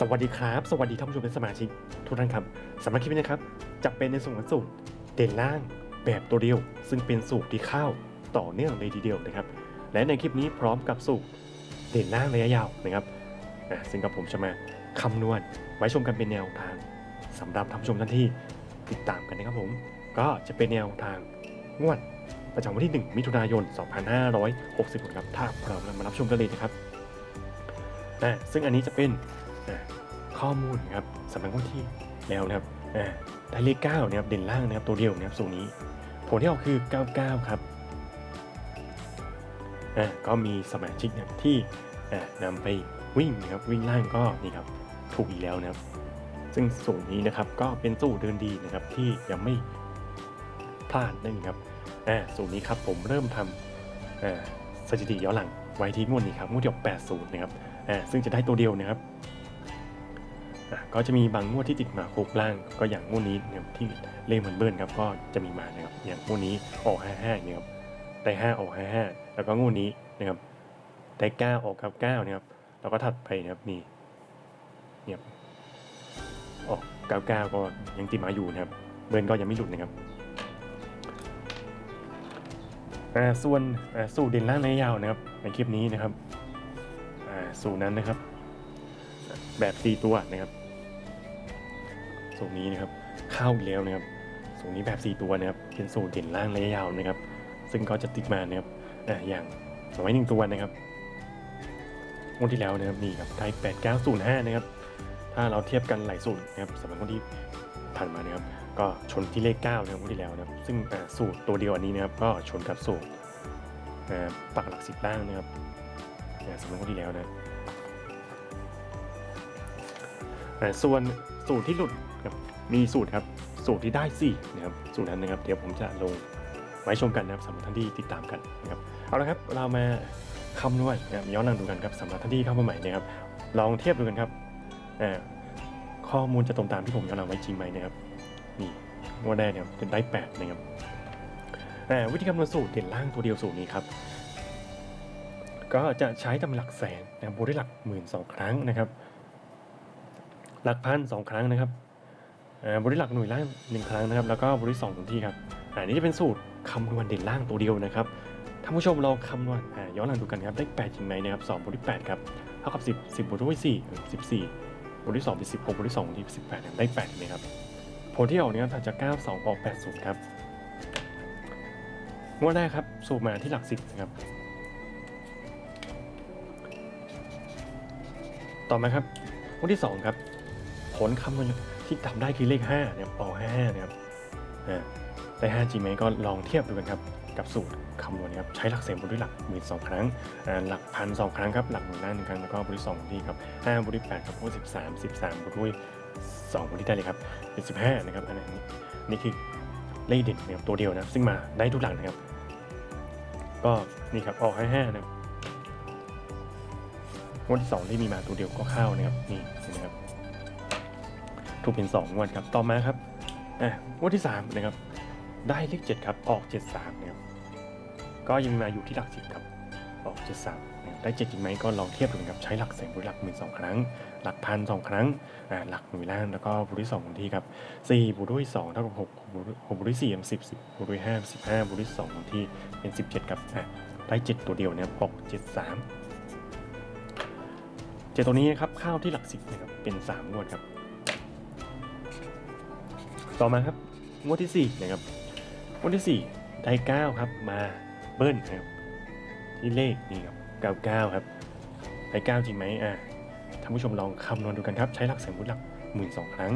สวัสดีครับ สวัสดีท่านผู้ชมเป็นสมาชิกทุกท่านครับสำหรับคลิปนี้นะครับ จะเป็นในส่วนของสูตรเด่นล่างแบบตัวเดียว ซึ่งเป็นสูตรที่เข้าต่อเนื่องเลยทีเดียวนะครับ และในคลิปนี้พร้อมกับสูตรเด่นล่างระยะยาวนะครับซึ่งกับผมจะมาคำนวณไว้ชมกันเป็นแนวทางสำหรับท่านผู้ชมท่านที่ติดตามกันนะครับผม ก็จะเป็นแนวทางงวดประจำวันที่ 1 มิถุนายน 2566ครับถ้าเรามมารับชมกันเลยนะครับซึ่งอันนี้จะเป็น ข้อมูลนะครับสำหรับคนที่แล้วนะครับได้เลข9นะครับเด่นล่างนะครับตัวเดียวนะครับสูตรนี้ ผลที่ออกคือ 99 ครับก็มีสมาชิกนะที่อ่านำไปวิ่งนะครับวิ่งล่างก็นี่ครับถูกอีกแล้วนะครับ ซึ่งสูตรนี้นะครับก็เป็นสูตรเดินดีนะครับที่ยังไม่พลาดนั่นครับอ่าสูตรนี้ครับผมเริ่มทำสถิติย้อนหลังไว้ที่งวดนี้ครับงวดที่ออก80 นะครับซึ่งจะได้ตัวเดียวนะครับ ก็จะมีบางงวดที่ติดมาครบล่าง ก็อย่างงวดนี้เนี่ยที่เลขเหมือนเบิ้ลครับก็จะมีมานะครับอย่างงวดนี้ออก55เนี่ยครับได้5ออก55 แล้วก็งวดนี้นะครับได้9ออกกับ9นะครับแล้วก็ถัดไปนะครับมีเนี่ยออก99 ก็ยังติดมาอยู่นะครับเบิ้ลก็ยังไม่หลุดนะครับส่วนสูตรเด่นล่างระยาวนะครับในคลิปนี้นะครับสูตรนั้นนะครับ แบบตีตัวนะครับสูตรนี้นะครับเข้าอีกแล้วนะครับสูตรนี้แบบสีตัวนะครับเป็นสูตรเด่นล่างระยะยาวนะครับ ซึ่งก็จะติดมานะครับอ่าอย่างสมัยหนึ่งตัวนะครับงวดที่แล้วนะครับนี่ครับไทยแปดเก้าศูนย์ห้านะครับถ้าเราเทียบกันหลายสูตรนะครับสำหรับคนที่ผ่านมานะครับก็ชนที่เลข9นะครับงวดที่แล้วนะครับ ซึ่งสูตรตัวเดียวอันนี้นะครับก็ชนกับสูตรอ่าปักหลักสิบล่างนะครับสำหรับคนที่แล้วนะ ส่วนสูตรที่หลุดครับมีสูตรครับสูตรที่ได้4นะครับสูตรนั้นนะครับ เดี๋ยวผมจะลงไว้ชมกันนะครับสำหรับท่านที่ติดตามกันนะครับเอาละครับเรามาคำนวณนะครับย้อนหลังดูกันครับสำหรับท่านที่เข้ามาใหม่นะครับ ลองเทียบดูกันครับข้อมูลจะตรงตามที่ผมย้อนหลังไว้จริงไหมนะครับนี่งวดแรกเนี่ยเป็นได้8นะครับอ่วิธีคำนวณสูตรเด่นล่างตัวเดียวสูตรนี้ครับ ก็จะใช้ตำหลักแสนนะครับบวกด้วยหลักหมื่นสองครั้งนะครับ หลักพันสองครั้งนะครับบวกด้วยหลักหน่วยล่างหนึ่งครั้งนะครับ แล้วก็บวกด้วยสองตรงที่ครับอันนี้จะเป็นสูตรคำนวณเด่นล่างตัวเดียวนะครับท่านผู้ชมลองคำนวณย้อนหลังดูกันครับ ได้แปดจริงไหมนะครับสองบวกด้วยแปดครับเท่ากับสิบสิบบวกด้วยสี่สิบสี่บวกด้วยสองเป็นสิบหกบวกด้วยสองเป็นสิบแปดได้แปดไหมครับผลที่ออกนี้ยถ้าจะเก้าสองออกแปดศูนย์ครับงวดแรกครับสูตรมาที่หลักสิบนะครับต่อมาครับงวดที่2ครับ ผลคำนวณที่ทำได้คือเลข5เนี่ยออก55นะครับได้5จริงไหมก็ลองเทียบดูกันครับกับสูตรคำนวณครับใช้หลักเศษบวกด้วยหลักหมื่นสองครั้งหลักพันสองครั้งครับหลักหมื่นล้านหนึ่งครั้งแล้วก็บวกด้วยสองที่ครับห้าบวกด้วยแปดครับบวกสิบสามสิบสามบวกด้วยสองบวกที่ได้เลยครับเป็นสิบห้านะครับอันนี้นี่คือเลขเด่นนะครับตัวเดียวนะซึ่งมาได้ทุกหลักนะครับ ก็นี่ครับออก55นะครับงวดที่2ที่มีมาตัวเดียวก็เข้านะครับนี่นไหมครับ ถูกเป็น2งวดครับ ต่อมาครับอะงวดที่3นะครับ ได้เลข7ครับออก 73นะครับก็ยังมาอยู่ที่หลัก10ครับออก73นะครับได้7จริงไหมก็ลองเทียบดูนะครับใช้หลักแสนบวกหลักหมื่นสองครั้ง หลักพันสองครั้งอ่าหลักหน่วยล่างแล้วก็บวกด้วย2บางทีครับ4บวกด้วย2เท่ากับ6 6บวกด้วย6บวกด้วย4เป็น10 10บวกด้วย5 15บวกด้วย2บางทีเป็น 17ครับอะได้7ตัวเดียวนะครับออก 73เจตัวนี้นะครับเข้าที่หลักสิบนะครับเป็นสามงวดครับ ต่อมาครับงวดที่สี่นะครับงวดที่สี่ได้เก้าครับมาเบิ้ลครับที่เลขนี่ครับเก้าเก้าครับได้เก้าจริงไหมอะท่านผู้ชมลองคำนวณดูกันครับ ใช้หลักแสนบวกหลักหมื่นสองครั้ง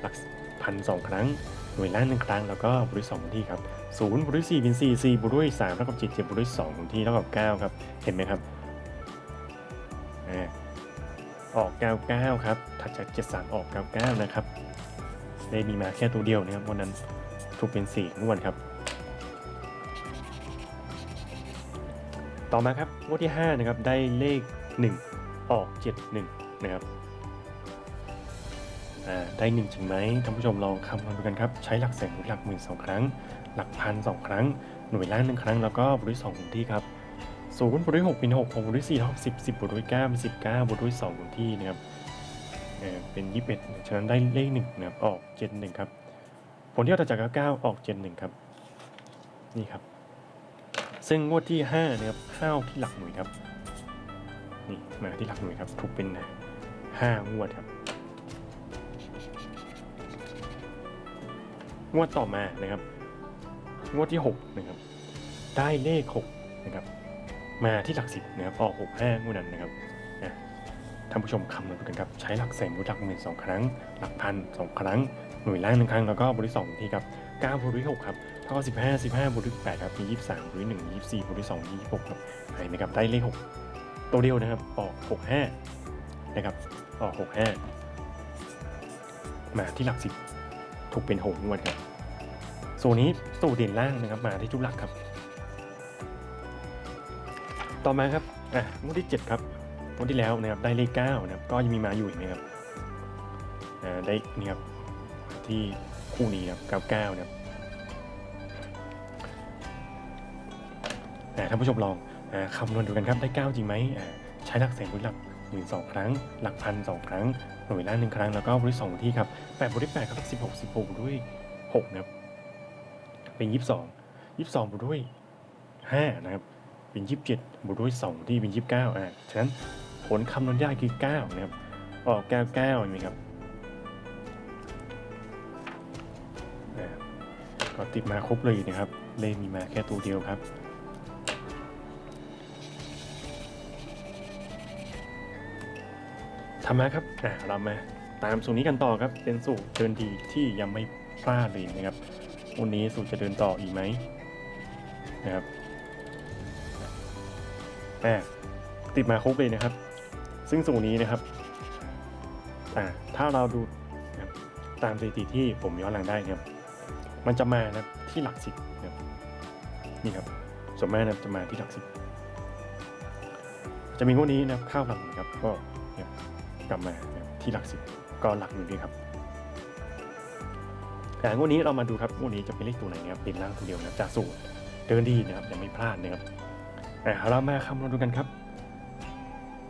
หลักพันสองครั้งหน่วยล้านหนึ่งครั้งแล้วก็บวกด้วยสองบนที่ครับศูนย์บวกด้วยสี่เป็นสี่สี่บวกด้วยสามเท่ากับเจ็ดเจ็ดบวกด้วยสองบนที่เท่ากับเก้าครับเห็นไหมครับอ่าออก99ครับถัดจาก73ออก99นะครับ ได้มีมาแค่ตัวเดียวนะครับวันนั้นถูกเป็น4งวดครับ ต่อมาครับงวดที่5นะครับได้เลข 1 ออก 71 นะครับอ่าได้1จริงไหมท่านผู้ชมลองคำนวณดูกันครับ ใช้หลักแสนหรือหลักหมื่นสองครั้ง หลักพันสองครั้ง หน่วยล้านหนึ่งครั้ง แล้วก็บริสองที่ครับศูนย์บวกด้วยหกเป็นหกหกบวกด้วยสี่เท่ากับสิบสิบบวกด้วยเก้าเป็นสิบเก้าบวกด้วยสองบนที่นะครับ เป็น21ฉะนั้นได้เลขหนึ่งนะครับออก71ครับ ผลที่ออกจาก99ออก71ครับ นี่ครับ ซึ่งงวดที่5นะครับเข้าที่หลักหน่วยครับ นี่มาที่หลักหน่วยครับ ถูกเป็น5งวดครับ งวดต่อมานะครับ งวดที่6นะครับ ได้เลข6นะครับ มาที่หลักสิบนะครับออก6 5งวดนั้นนะครับ ท่านผู้ชมคำนวณกันครับ ใช้หลักแสนบวกหลักหมื่นสองครั้ง หลักพันสองครั้ง หน่วยล่างหนึ่งครั้ง แล้วก็บวกที่สองทีครับ9บวกที่6ครับเท่ากับ15 15บห้าบวกที่8ครับมี23บวกที่1 24บวกที่2 26ครับห็นไหมครับได้เลข6ตัวเดียวนะครับออก65นะครับออก65มาที่หลักสิบถูกเป็นหกงวดครับโซนนี้สูตรเด่นล่างนะครับมาที่ทุกหลักครับ ต่อมาครับอะงวดที่7ครับ งวดที่แล้วนะครับได้เลข9นะครับก็ยังมีมาอยู่เห็นไหมครับได้นี่ครับที่คู่นี้ครับ99นะครับอ่าท่านผู้ชมลองอคำนวณดูกันครับได้ 9 จริงไหมใช้หลักแสนบวกหลักหมื่นสองครั้ง หลักพันสองครั้ง หน่วยละหนึ่งครั้ง แล้วก็บวกที่สองที่ครับ8บวกที่8ครับ16 16ด้วย6นะครับ เป็น22 22บวกด้วย5นะครับ เป็น27บวกด้วย2ที่เป็น29อ่าฉะนั้น ผลคำนวณได้คือ9นะครับ ออก 99เห็นไหมครับอ่าก็ติดมาครบเลยนะครับ เลขมีมาแค่ตัวเดียวครับ ทำมาครับอ่าเรามาตามสูตรนี้กันต่อครับ เป็นสูตรเดินดีที่ยังไม่พลาดเลยนะครับ วันนี้สูตรจะเดินต่ออีกไหมนะครับอ่าติดมาครบเลยนะครับ ซึ่งสูตรนี้นะครับอ่ถ้าเราดูตามสถิติที่ผมย้อนหลังได้นะครับ มันจะมานะที่หลักสิบนะครับนี่ครับส่วนมากนะจะมาที่หลักสิบจะมีงวดนี้นะครับข้าวหลักนะครับก็กลับมาที่หลักสิบก็หลักหนึ่งด้วยครับแต่งวดนี้เรามาดูครับงวดนี้จะเป็นเลขตัวไหนนะครับเป็นล่างตัวเดียวนะครับจากสูตรเดินดีนะครับยังไม่พลาดนะครับอ่าเรามาคำนวณดูกันครับ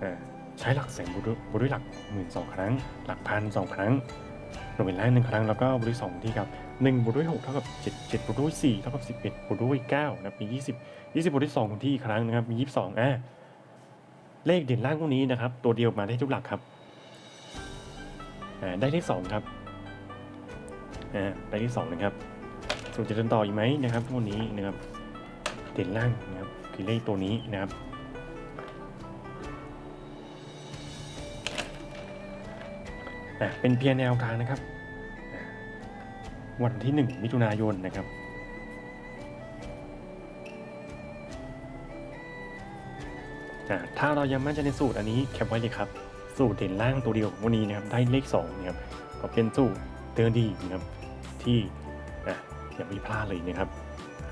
อ่า ใช้หลักแสนบวกด้วยบวกด้วยหลักหมื่นสองครั้ง หลักพันสองครั้งหน่วยล่างหนึ่งครั้งแล้วก็บวกด้วยสองที่ครับหนึ่งบวกด้วยหกเท่ากับเจ็ดเจ็ดบวกด้วยสี่เท่ากับสิบเอ็ดบวกด้วยเก้านะมียี่สิบยี่สิบบวกด้วยสองที่อีกครั้งนะครับมียี่สิบสองอ่าเลขเด่นล่างพวกนี้นะครับ ตัวเดียวมาได้ทุกหลักครับอ่าได้เลขสองครับอ่าไปที่สองนะครับส่วนจะเดินต่ออีกไหมนะครับพวกนี้นะครับเด่นล่างนะครับคือเลขตัวนี้นะครับ อะเป็นเพียงแนวทางนะครับ วันที่ 1 มิถุนายนนะครับอะถ้าเรายังมั่นใจในสูตรอันนี้แคปไว้เลยครับ สูตรเด่นล่างตัวเดียวของวันนี้นะครับได้เลข2นะครับก็เป็นสูตรเตือนดีนะครับที่อะอย่าไม่พลาดเลยนะครับ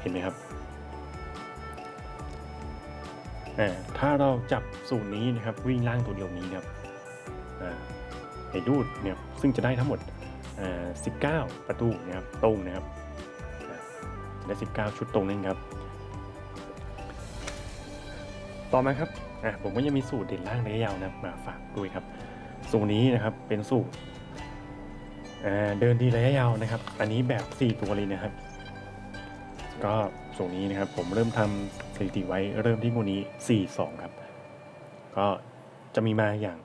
เห็นไหมครับถ้าเราจับสูตรนี้นะครับวิ่งล่างตัวเดียวนี้นะครับ ไอ้ดูดเนี่ยซึ่งจะได้ทั้งหมด 19 ประตูนะครับตรงนะครับอ่าจะได้ 19 ชุดตรงนั่นครับ ต่อมาครับอะผมก็ยังมีสูตรเด่นล่างระยะยาวนะมาฝากด้วยครับ สูตรนี้นะครับเป็นสูตรเดินดีระยะยาวนะครับ อันนี้แบบ 4 ตัวเลยนะครับ ก็ส่วนนี้นะครับผมเริ่มทำสถิติไว้เริ่มที่งวดนี้ 4-2 ครับ ก็จะมีมาอย่าง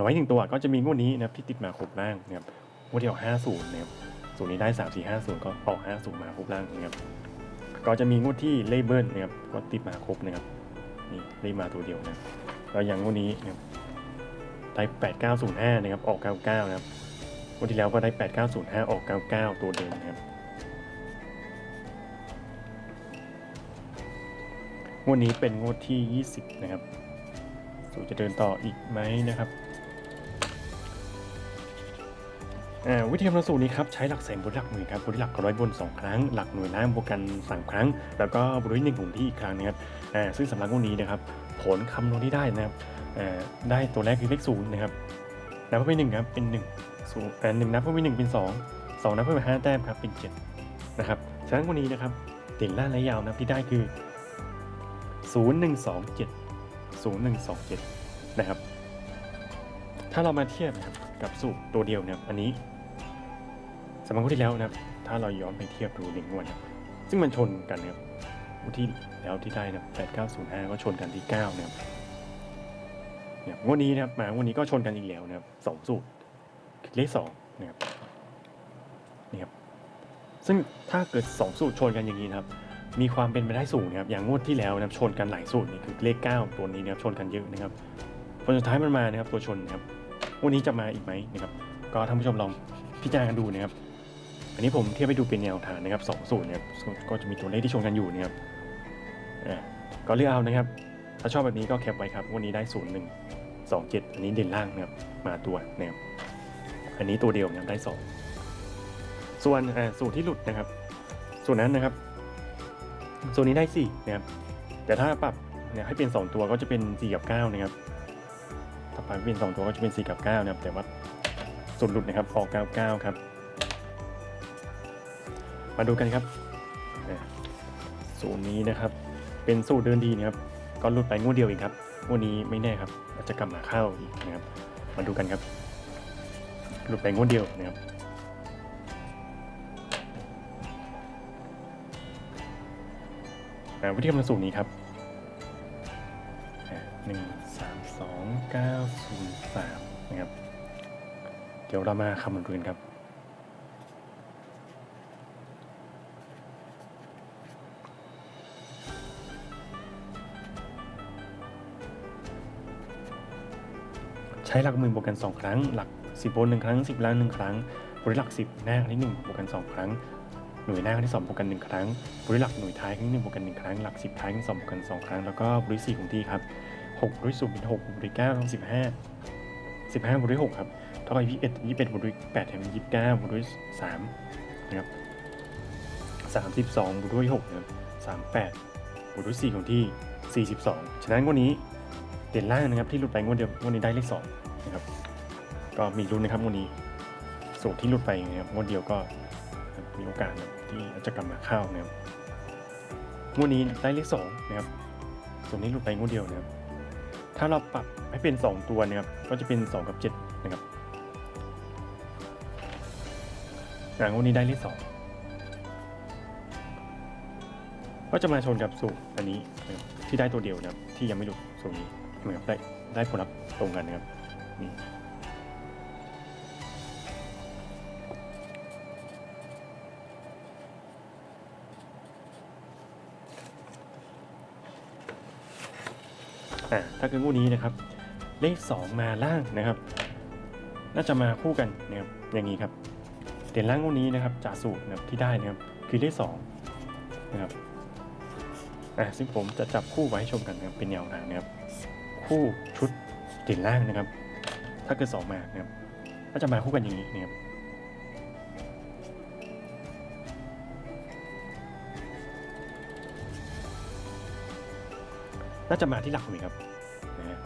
น้อยหนึ่งตัวก็จะมีงวดนี้นะครับที่ติดมาครบล่างนะครับงวดที่ออก50นะครับส่วนนี้ได้3 4 5 0ก็ออก50มาครบล่างนะครับก็จะมีงวดที่เลเบิลนะครับก็ติดมาครบนะครับนี่เลขมาตัวเดียวนะครับก็อย่างงวดนี้นะครับได้8905นะครับออก99นะครับงวันที่แล้วก็ได้8905ออก99ตัวเดิมนะครับงวดนี้เป็นงวดที่ 20 นะครับสูจะเดินต่ออีกไหมนะครับ วิธีคำนวณสูตรนี้ครับใช้หลักแสนบนหลักหมื่นครับบนหลักร้อยบน 2 ครั้ง หลักหน่วยล่างบวกกัน3ครั้ง แล้วก็บนด้วยหนึ่งหมุนที่อีกครั้งนะครับซึ่งสำหรับวดนี้นะครับผลคำนวณที่ได้นะครับได้ตัวแรกคือเลขศูนย์นะครับนับเข้าไปหนึ่งครับเป็นหนึ่งศูนย์หนึ่งนับเพิ่มไปหนึ่งเป็นสองสองนับเพิ่มไปห้าแต้มครับเป็นเจ็ดนะครับฉะนั้นวันนี้นะครับเด่นล่างและยาวนะที่ได้คือศูนย์หนึ่งสองเจ็ดศูนย์หนึ่งสองเจ็ดนะครับ ถ้าเรามาเทียบนะครับกับสูตรตัวเดียวนะครับอันนี้ สำหรับงที่แล้วนะครับ ถ้าเราย้อนไปเทียบดูหนึ่งงวดนะครับซึ่งมันชนกันนะครับงวดที่แล้วที่ได้นะครับแปดเก้าศูนย์ห้าก็ชนกันที่เก้านะครับเนี่ยงวดนี้นะครับมางวดนี้ก็ชนกันอีกแล้วนะครับสองสูตรเลขสองนะครับนี่ครับซึ่งถ้าเกิด 2 สูตรชนกันอย่างนี้นะครับ มีความเป็นไปได้สูงนะครับ อย่างงวดที่แล้วนะครับชนกันหลายสูตรนี่คือเลข 9 ตัวนี้นะครับชนกันเยอะนะครับผลสุดท้ายมันมานะครับตัวชนนะครับวันนี้จะมาอีกไหมนะครับ ก็ท่านผู้ชมลองพิจารณากันดูนะครับ อันนี้ผมเทียบไปดูเป็นแนวทางนะครับสองสูตรนะครับก็จะมีตัวเลขที่ชนกันอยู่นะครับก็เลือกเอานะครับ ถ้าชอบแบบนี้ก็แคปไว้ครับ วันนี้ได้ศูนย์หนึ่งสองเจ็ดอันนี้เด่นล่างนะครับมาตัวนะครับอันนี้ตัวเดียวนะครับได้สองส่วนสูตรที่หลุดนะครับ ส่วนนั้นนะครับส่วนนี้ได้4นะครับแต่ถ้าปรับเนี่ยให้เป็น 2 ตัวก็จะเป็น 4 กับ 9 นะครับ ถ้าปรับเป็น 2 ตัวก็จะเป็น 4 กับ 9 นะครับ แต่ว่าสูตรหลุดนะครับออก 99 ครับ มาดูกันครับสูตรนี้นะครับ เป็นสูตรเดินดีนะครับ ก็หลุดไปงวดเดียวเองครับงวดนี้ไม่แน่ครับอาจจะกลับมาเข้าอีกนะครับ มาดูกันครับหลุดไปงวดเดียวนะครับวิธีคำนวณสูตรนี้ครับหนึ่งสามสองเก้าศูนย์สามนะครับ เดี๋ยวเรามาคำนวณกันครับ ช้หลักหมื่นบวกกัน 2 ครั้ง หลัก 10บนหนึ่งครั้ง 10ล้านหนึ่งครั้งบริหลัก 10 หน้าครั้งที่1บวกกัน 2 ครั้ง หน่วยหน้าครั้งที่2บวกกัน 1 ครั้งบริหลักหน่วยท้ายครั้งที่1บวกกัน 1 ครั้ง หลัก 10 ท้ายครั้งที่2บวกกัน 2 ครั้ง แล้วก็บริ4คงที่ครับ6บริสูงเป็น6บริ9ทั้ง15 15บริ6ครับเท่ากับ21 21บริ8แถม29บริ3นะครับ32บริ6นะครับ38บริ4คงที่ 42 ฉะนั้นงวันนี้เด่นล่างนะครับที่หลุดไปงวดเดียวงวดนี้ได้เลข2 นะครับ ก็มีลุ้นนะครับวดนี้สูตรที่หลุดไปนะครับงวดเดียวก็มีโอกาสนะที่จะกลับมาเข้านะครับงวดนี้ได้เลขสองนะครับส่วนนี้หลุดไปงวดเดียวนะครับ ถ้าเราปรับให้เป็น 2 ตัวนะครับ ก็จะเป็น 2 กับ 7 นะครับอ่างวดนี้ได้เลขสองก็จะมาชนกับสูตรอันนี้นะครับที่ได้ตัวเดียวนะครับที่ยังไม่หลุดสูตรนี้นะครับได้ได้ผลลัพธ์ตรงกันนะครับ อ่าถ้าเกิดงวดนี้นะครับ เลข 2 มาล่างนะครับ น่าจะมาคู่กันนะครับอย่างนี้ครับเด่นล่างงวดนี้นะครับจากสูตรนะครับที่ได้นะครับคือเลข2นะครับอ่าซึ่งผมจะจับคู่ไว้ให้ชมกันนะครับเป็นแนวทางนะครับ คู่ชุดเด่นล่างนะครับ ถ้าเกิด2มานะครับก็จะมาคู่กันอย่างนี้นะครับน่าจะมาที่หลักหน่วยครับนะ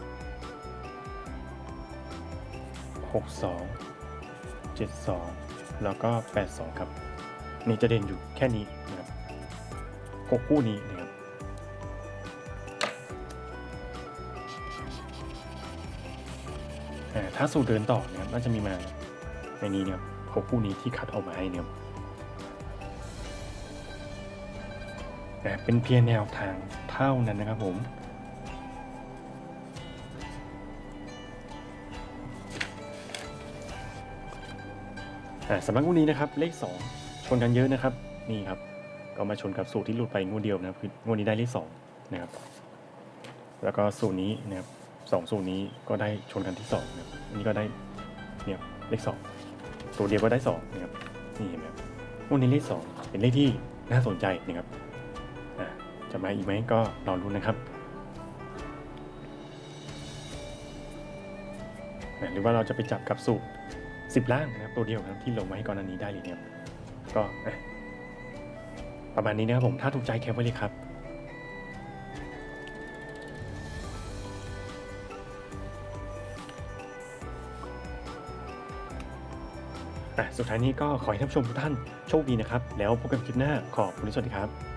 หกสองเจ็ดสองแล้วก็แปดสองครับ นี่จะเด่นอยู่แค่นี้นะครับหกคู่นี้นะ ครับอ่ถ้าสูตรเดินต่อเนะครับน่าจะมีมาในนี้เนะครับหกคู่นี้ที่คัดเอามาให้เนะครับแต่เป็นเพียงแนวทางเท่านั้นนะครับผมสำหรับงวดนี้นะครับเลข 2 ชนกันเยอะนะครับนี่ครับ ก็มาชนกับสูตรที่หลุดไปงวดเดียวนะครับคืองวดนี้ได้เลข2นะครับแล้วก็สูตรนี้นะครับ สองสูตรนี้ก็ได้ชนกันที่2นะครับอันนี้ก็ได้เนี่ยเลข2ตัวเดียวก็ได้2นะครับนี่เห็นไหมครับวดนี้เลข2เป็นเลขที่น่าสนใจนะครับจะมาอีกไหมก็รอรุ้นนะครับหรือว่าเราจะไปจับกับสูตรสิบล่างนะครับตัวเดียวครับที่ลงมาให้ก่อนอันนี้ได้เลยเนะครับก็ประมาณนี้นะครับผมถ้าถูกใจแคปไว้เลยครับ อ่สุดท้ายนี้ก็ขอให้ท่านผู้ชมทุกท่านโชคดีนะครับ แล้วพบกันคลิปหน้าขอบคุณสวัสดีครับ